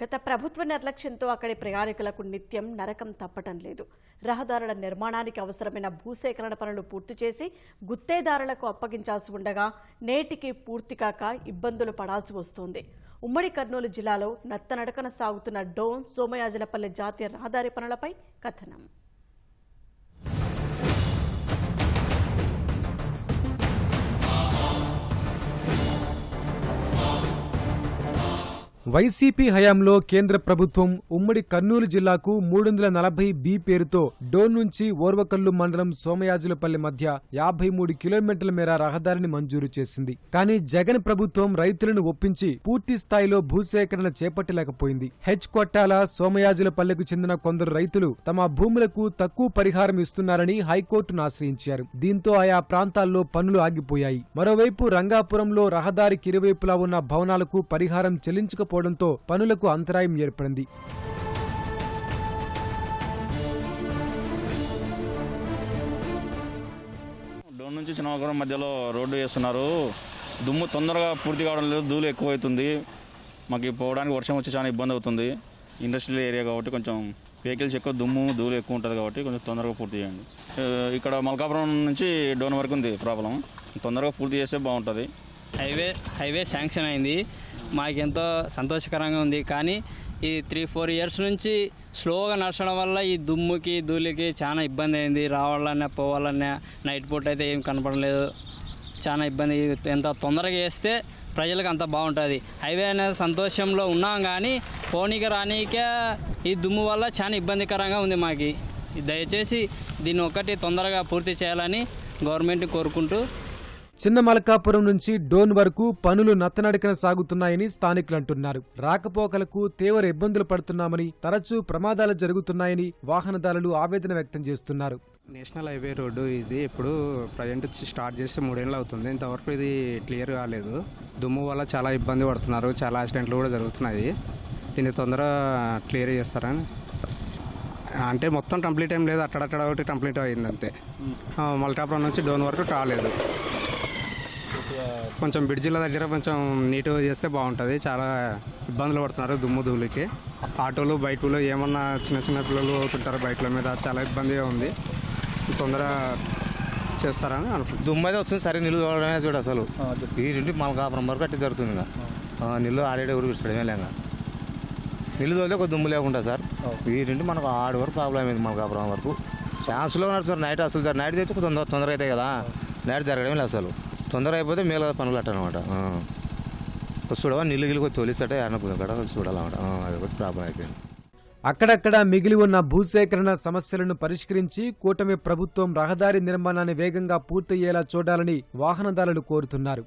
గత ప్రభుత్వ నిర్లక్ష్యంతో అక్కడి ప్రయాణికులకు నిత్యం నరకం తప్పటం లేదు. రహదారుల నిర్మాణానికి అవసరమైన భూసేకరణ పనులు పూర్తి చేసి గుత్తేదారులకు అప్పగించాల్సి ఉండగా నేటికి పూర్తి కాక ఇబ్బందులు పడాల్సి వస్తోంది. ఉమ్మడి కర్నూలు జిల్లాలో నత్తనడకన సాగుతున్న డోన్ సోమయాజలపల్లి జాతీయ రహదారి పనులపై కథనం. వైసీపీ హయాంలో కేంద్ర ప్రభుత్వం ఉమ్మడి కర్నూలు జిల్లాకు మూడు వందల నలభై బి పేరుతో డోన్ నుంచి ఓర్వకల్లు మండలం సోమయాజులపల్లి మధ్య యాభై మూడు కిలోమీటర్ల మేర రహదారిని మంజూరు చేసింది. కానీ జగన్ ప్రభుత్వం రైతులను ఒప్పించి పూర్తి స్థాయిలో భూసేకరణ చేపట్టలేకపోయింది. హెచ్ కొట్టాల సోమయాజులపల్లెకు చెందిన కొందరు రైతులు తమ భూములకు తక్కువ పరిహారం ఇస్తున్నారని హైకోర్టును ఆశ్రయించారు. దీంతో ఆయా ప్రాంతాల్లో పనులు ఆగిపోయాయి. మరోవైపు రంగాపురంలో రహదారికి ఇరువైపులా ఉన్న భవనాలకు పరిహారం లేకపోవడంతో పనులకు అంతరాయం ఏర్పడింది. డోన్ నుంచి చిన్నగరం మధ్యలో రోడ్డు వేస్తున్నారు. దుమ్ము తొందరగా పూర్తి కావడం లేదు ధూళి ఎక్కువ అవుతుంది మాకు పోవడానికి వర్షం వచ్చి చాలా ఇబ్బంది అవుతుంది. ఇండస్ట్రియల్ ఏరియా కాబట్టి కొంచెం వెహికల్స్ ఎక్కువ దుమ్ము ధూళి ఎక్కువ ఉంటుంది కాబట్టి కొంచెం తొందరగా పూర్తి చేయండి. ఇక్కడ మల్కాపురం నుంచి డోన్ వరకు ఉంది ప్రాబ్లం తొందరగా పూర్తి చేస్తే బాగుంటుంది. హైవే హైవే శాంక్షన్ అయింది. మాకెంతో సంతోషకరంగా ఉంది. కానీ ఈ త్రీ ఫోర్ ఇయర్స్ నుంచి స్లోగా నడచడం వల్ల ఈ దుమ్ముకి ధూళికి చాలా ఇబ్బంది అయింది. రావాలన్నా పోవాలన్నా నైట్ పూట అయితే ఏం కనపడలేదు. చాలా ఇబ్బంది. ఎంత తొందరగా వేస్తే ప్రజలకు అంత బాగుంటుంది. హైవే అనేది సంతోషంలో ఉన్నాం కానీ పోనీకి రానీకే ఈ దుమ్ము వల్ల చాలా ఇబ్బందికరంగా ఉంది మాకు. దయచేసి దీన్ని ఒక్కటి తొందరగా పూర్తి చేయాలని గవర్నమెంట్ కోరుకుంటూ చిన్న మలకాపురం నుంచి డోన్ వరకు పనులు నత్తనడకన సాగుతున్నాయని స్థానికులు అంటున్నారు రాకపోకలకు తీవ్ర ఇబ్బందులు పడుతున్నామని తరచూ ప్రమాదాలు జరుగుతున్నాయని వాహనదారులు ఆవేదన వ్యక్తం చేస్తున్నారు. నేషనల్ హైవే రోడ్డు ఇది ఇప్పుడు ప్రజెంట్ స్టార్ట్ చేసి మూడేళ్ళు అవుతుంది. ఇంతవరకు ఇది క్లియర్ కాలేదు. దుమ్ము వల్ల చాలా ఇబ్బంది పడుతున్నారు. చాలా యాక్సిడెంట్లు కూడా జరుగుతున్నాయి. దీన్ని తొందరగా క్లియర్ చేస్తారని. అంటే మొత్తం కంప్లీట్ ఏం లేదు. అక్కడక్కడ ఒకటి కంప్లీట్ అయింది అంతే. మల్కాపురం నుంచి డోన్ వరకు కాలేదు కొంచెం బ్రిడ్జిల దగ్గర కొంచెం నీట్గా చేస్తే బాగుంటుంది. చాలా ఇబ్బందులు పడుతున్నారు దుమ్ము ధూళికి. ఆటోలు బైకులు ఏమన్నా చిన్న చిన్న పిల్లలు అవుతుంటారు బైకుల మీద. చాలా ఇబ్బందిగా ఉంది. తొందరగా చేస్తారని అనుకుంటున్నాను దుమ్ము అయితే వస్తుంది. సరే నిల్లు చూడడమే చూడు అసలు. ఈ నుండి మలకాపురం వరకు అట్టి జరుగుతుంది ఇంకా. ఆ, నిల్లు ఆడేడే ఊరికి విడిచడమే లేక. నిల్లు తోలితే ఒక దుమ్ము లేకుండా సార్. వీటింటి మనకు ఆడు వరకు ప్రాబ్లం అయింది మలకాపురం వరకు. ఛాన్స్లో నడుస్తున్నారు నైట్ అసలు సార్ నైట్ తెచ్చి తొందర తొందరగా అవుతాయి కదా. నైట్ జరగడమే లేదు అసలు. తొందరగా అయిపోతే మేల పనులు అట్ట అనమాట చూడవా నీళ్ళు గిల్లు తోలిస్తే అన్నప్పుడు కూడా చూడాలన్నమాట. అది ఒకటి ప్రాబ్లం అయిపోయింది. అక్కడక్కడ మిగిలి ఉన్న భూసేకరణ సమస్యలను పరిష్కరించి కూటమి ప్రభుత్వం రహదారి నిర్మాణాన్ని వేగంగా పూర్తయ్యేలా చూడాలని వాహనదారులు కోరుతున్నారు.